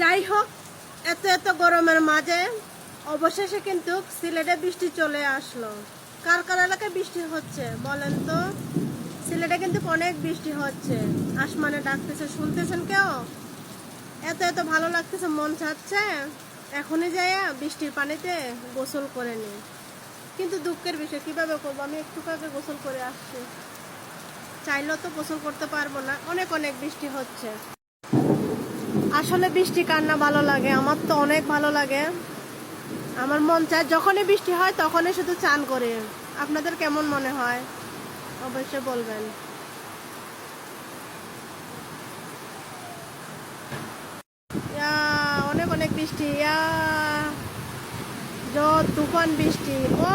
যাই হোক এত এত গরমের মাঝে অবশেষে কিন্তু সিলেটে বৃষ্টি চলে আসলো। কার কার এলাকায় বৃষ্টি হচ্ছে বলেন তো? সিলেটে কিন্তু অনেক বৃষ্টি হচ্ছে। আসমানে ডাকতেছে, শুনতেছেন কেউ? এত এত ভালো লাগতেছে, মন চাচ্ছে? এখনই যাইয়া বৃষ্টির পানিতে গোসল করে নি। কিন্তু দুঃখের বিষয়, কীভাবে করব? আমি একটু আগে গোসল করে আসছি। চাইলেও তো গোসল করতে পারব না। অনেক অনেক বৃষ্টি হচ্ছে। আসলে বৃষ্টি কার না ভালো লাগে, আমার তো অনেক ভালো লাগে। আমার মন চায় যখনই বৃষ্টি হয় তখনই শুধু চান করে। আপনাদের কেমন মনে হয়? অবশ্যই বলবেন। অনেক অনেক বৃষ্টি জল তুফান বৃষ্টি ও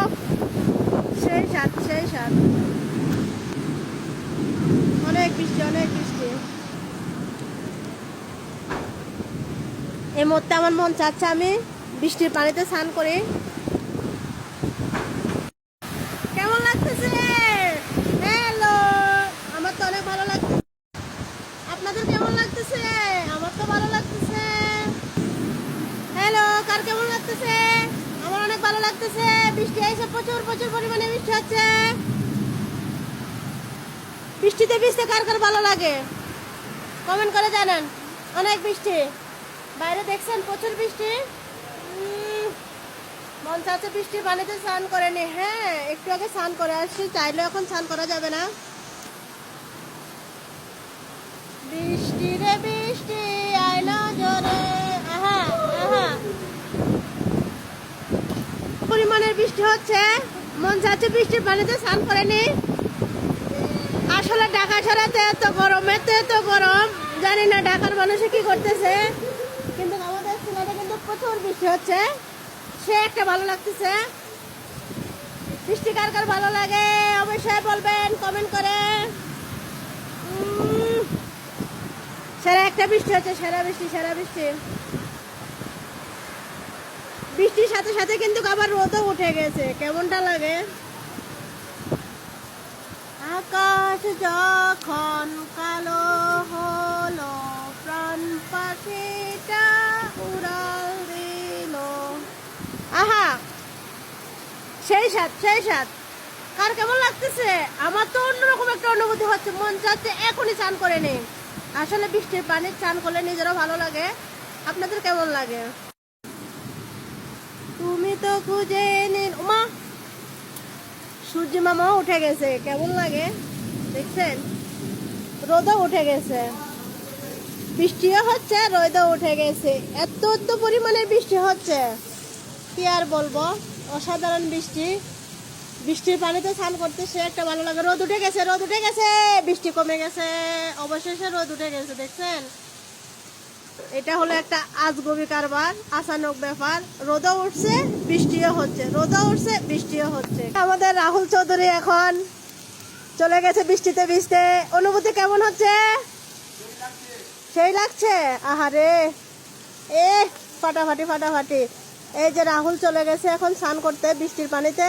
সেই সাত সেই সাত। অনেক বৃষ্টি অনেক বৃষ্টি। এই মুহূর্তে আমার মন চাচ্ছে আমি বৃষ্টির পানিতে স্নান করি। কেমন লাগতেছে? হ্যালো আমার তো অনেক ভালো লাগছে। আপনাদের কেমন লাগতেছে? আমার তো ভালো লাগতেছে। হ্যালো কার কেমন লাগতেছে? আমার অনেক ভালো লাগতেছে। বৃষ্টি এসে প্রচুর প্রচুর পরিমাণে বৃষ্টি হচ্ছে। বৃষ্টিতে ভিজতে কার কার ভালো লাগে? কমেন্ট করে জানান। অনেক বৃষ্টি। বাইরে দেখছেন প্রচুর বৃষ্টি। মন চাচ্ছে বৃষ্টির পানিতে স্নান করে নি। হ্যাঁ একটু আগে স্নান করে আসছি চাইলে এখন স্নান করা যাবে না। বৃষ্টি রে বৃষ্টি আইলো জোরে। আহা আহা। পরিমাণের বৃষ্টি হচ্ছে। মন চাচ্ছে বৃষ্টির পানিতে স্নান করে নি। আসলে ঢাকা ছাড়াতে এত গরম, এত এত গরম। জানি না, ঢাকার মানুষে কি করতেছে কিন্তু আমাদের সিলেটে কিন্তু প্রচুর বৃষ্টি হচ্ছে, সে একটা ভালো লাগতেছে। বৃষ্টি কার কার ভালো লাগে, অবশ্যই বলবেন কমেন্ট করে। সেরা একটা বৃষ্টি হচ্ছে, সেরা বৃষ্টি সেরা বৃষ্টি। বৃষ্টির সাথে সাথে কিন্তু আবার রোদও উঠে গেছে, কেমনটা লাগে? আকাশ যখন কালো হলো, প্রাণ পাখিটা সেই সাত সেই সাত। কার কেমন লাগতেছে? আমার তো অন্যরকম একটা অনুভূতি হচ্ছে। মন চাচ্ছে এখনই চান করে নেই। আসলে বৃষ্টির পানির চান করলে নিজেরও ভালো লাগে। আপনাদের কেমন লাগে? তুমি তো খুঁজে নিন উমা! সূর্য মামাও উঠে গেছে। কেমন লাগে? দেখছেন? রোদও উঠে গেছে। বৃষ্টিও হচ্ছে, রোদও উঠে গেছে। এত এত পরিমাণে বৃষ্টি হচ্ছে। কি আর বলব? অসাধারণ বৃষ্টি। বৃষ্টির পানিতে স্নান করতে সে একটা ভালো লাগে। রোদ উঠে গেছে, রোদ উঠে গেছে, বৃষ্টি কমে গেছে, অবশেষে রোদ উঠে গেছে, দেখছেন? এটা হলো একটা আজগবি কারবার, আচানক ব্যাপার। রোদও উঠছে, বৃষ্টিও হচ্ছে, রোদও উঠছে, বৃষ্টিও হচ্ছে। আমাদের রাহুল চৌধুরী এখন চলে গেছে বৃষ্টিতে ভিজতে। অনুভূতি কেমন হচ্ছে? সেই লাগছে। আহারে, এ, ফাটাফাটি ফাটাফাটি। এই যে রাহুল চলে গেছে এখন স্নান করতে বৃষ্টির পানিতে।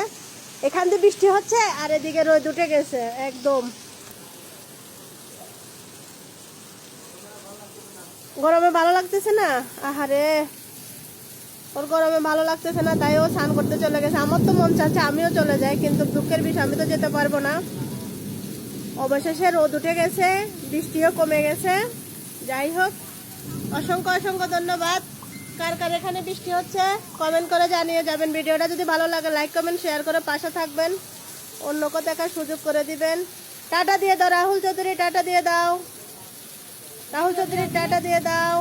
এখান দিয়ে বৃষ্টি হচ্ছে আর এদিকে রোদ উঠে গেছে, একদম। গরমে ভালো লাগতেছে না? আহারে, ওর গরমে ভালো লাগতেছে না, তাই ও স্নান করতে চলে গেছে। আমার তো মন চাচ্ছে আমিও চলে যাই, কিন্তু দুঃখের বিষয়, আমি তো যেতে পারব না। অবশেষে রোদ উঠে গেছে, বৃষ্টিও কমে গেছে। যাই হোক, অসংখ্য অসংখ্য ধন্যবাদ। কার কার এখানে বৃষ্টি হচ্ছে কমেন্ট করে জানিয়ে যাবেন ভিডিওটা। যদি ভালো লাগে লাইক কমেন্ট শেয়ার করে পাশে থাকবেন। অন্যকে দেখার সুযোগ করে দিবেন। টাটা দিয়ে দাও, রাহুল চৌধুরী, টাটা দিয়ে দাও। রাহুল চৌধুরী, টাটা দিয়ে দাও।